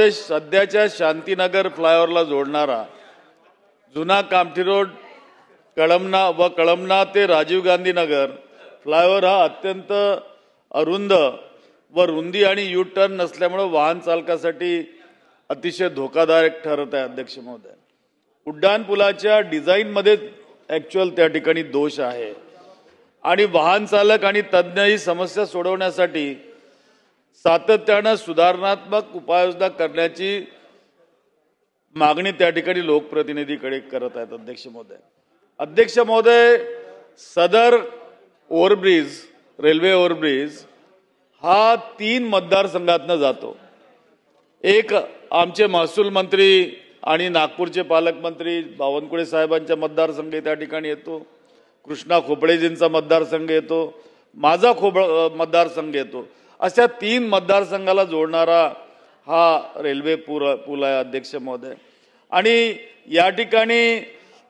सध्याच्या शांतीनगर फ्लायओव्हरला जोडणारा जुना कामठी रोड कळमना व कळमना ते राजीव गांधी नगर फ्लायओव्हर हा अत्यंत अरुंद व रुंदी आणि यू टर्न नसल्यामुळं वाहन चालकासाठी अतिशय धोकादायक ठरत आहे अध्यक्ष महोदय. उड्डाण पुलाच्या डिझाईनमध्ये ॲक्च्युअल त्या ठिकाणी दोष आहे. आणि वाहन चालक आणि तज्ज्ञ ही समस्या सोडवण्यासाठी सातत्यानं सुधारणात्मक उपाययोजना करण्याची मागणी त्या ठिकाणी लोकप्रतिनिधीकडे करत आहेत अध्यक्ष महोदय. अध्यक्ष महोदय सदर ओव्हरब्रिज रेल्वे ओव्हरब्रिज हा तीन मतदारसंघातनं जातो. एक आमचे महसूल मंत्री आणि नागपूरचे पालकमंत्री बावनकुळे साहेबांच्या मतदारसंघ त्या ठिकाणी येतो. कृष्णा खोपडेजींचा मतदारसंघ येतो. माझा खोब मतदारसंघ येतो. अशा तीन मतदारसंघाला जोडणारा हा रेल्वे पूर पूल आहे अध्यक्ष महोदय. आणि या ठिकाणी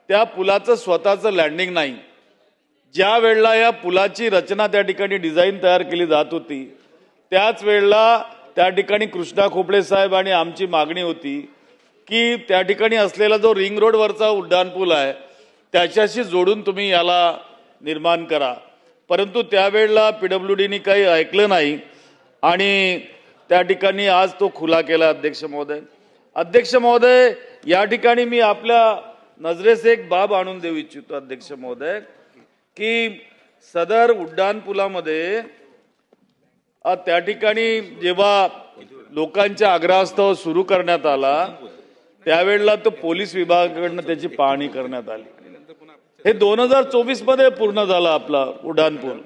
त्या पुलाचं स्वतःचं लँडिंग नाही. ज्या वेळेला या पुलाची रचना त्या ठिकाणी डिझाईन तयार केली जात होती त्याच वेळेला त्या ठिकाणी कृष्णा खोपडे साहेब आणि आमची मागणी होती की त्या ठिकाणी असलेला जो रिंग रोडवरचा उड्डाणपूल आहे त्याच्याशी जोडून तुम्ही याला निर्माण करा. परंतु त्यावेळेला पी डब्ल्यू डीनी काही ऐकलं नाही. आणि त्या ठिकाणी आज तो खुला केला अध्यक्ष महोदय. अध्यक्ष महोदय या ठिकाणी मी आपल्या नजरेस एक बाब आणून देऊ इच्छितो अध्यक्ष महोदय की सदर उड्डाणपुलामध्ये त्या ठिकाणी जेव्हा लोकांच्या आग्रहास्तव सुरू करण्यात आला त्यावेळेला तो पोलीस विभागाकडनं त्याची पाहणी करण्यात आली. हे दोन हजार चोवीसमध्ये पूर्ण झालं आपला उड्डाणपूल.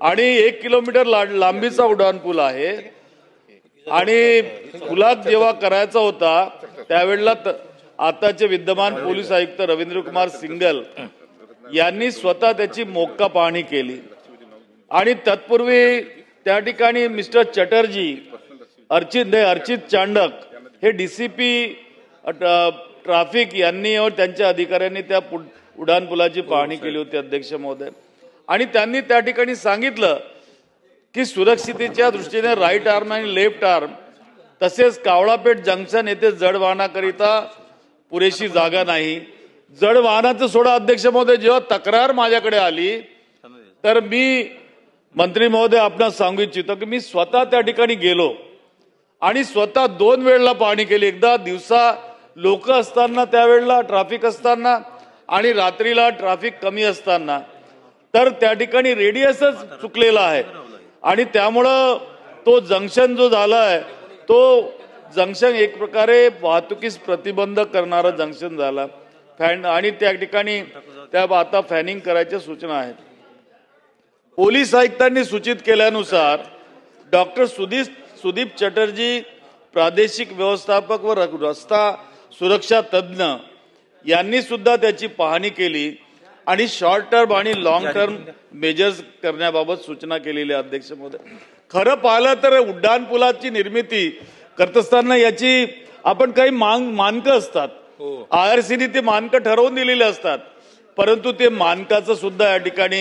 आणि एक किलोमीटर ला- लांबीचा उड्डाण पूल आहे. आणि पुलात जेव्हा करायचा होता त्यावेळेला त- आताचे विद्यमान पोलीस आयुक्त रवींद्र कुमार सिंगल यांनी स्वतः त्याची मोक्का पाहणी केली. आणि तत्पूर्वी त्या ठिकाणी मिस्टर चटर्जी अर्चित नाही अर्चित चांडक हे डीसीपी ट्राफिक यांनी और त्यांच्या अधिकाऱ्यांनी त्या उड्डाणपुलाची पाहणी केली होती अध्यक्ष महोदय. आणि त्यांनी त्या ठिकाणी सांगितलं की सुरक्षितेच्या दृष्टीने राईट आर्म आणि लेफ्ट आर्म तसेच कावळापेठ जंक्शन येथे जड वाहनाकरिता पुरेशी जागा नाही. जड वाहनाचं सोडा अध्यक्ष महोदय जेव्हा तक्रार माझ्याकडे आली तर मी मंत्री महोदय आपणास सांगू इच्छितो की मी स्वतः त्या ठिकाणी गेलो आणि स्वतः दोन वेळेला पाहणी केली. एकदा दिवसा लोक असताना त्यावेळेला ट्रॅफिक असताना आणि रात्रीला ट्रॅफिक कमी असताना. तर त्या ठिकाणी रेडियसच चुकलेला आहे. आणि त्यामुळं तो जंक्शन जो झाला आहे तो जंक्शन एक प्रकारे वाहतुकीस प्रतिबंध करणारा जंक्शन झाला. फॅन आणि त्या ठिकाणी त्या आता फॅनिंग करायच्या सूचना आहेत. पोलीस आयुक्तांनी सूचित केल्यानुसार डॉक्टर सुदीप सुदीप चटर्जी प्रादेशिक व्यवस्थापक व र- रस्ता सुरक्षा तज्ज्ञ यांनी सुद्धा त्याची पाहणी केली. आणि शॉर्ट टर्म आणि लॉंग टर्म मेजर्स करण्याबाबत सूचना केलेली आहे, अध्यक्ष महोदय. खरं पाहिलं तर उड्डाण पुलाची निर्मिती करत असताना याची आपण काही मान मानकं असतात. आय आर सीने ते मानकं ठरवून दिलेले असतात. परंतु ते मानकाचं सुद्धा या ठिकाणी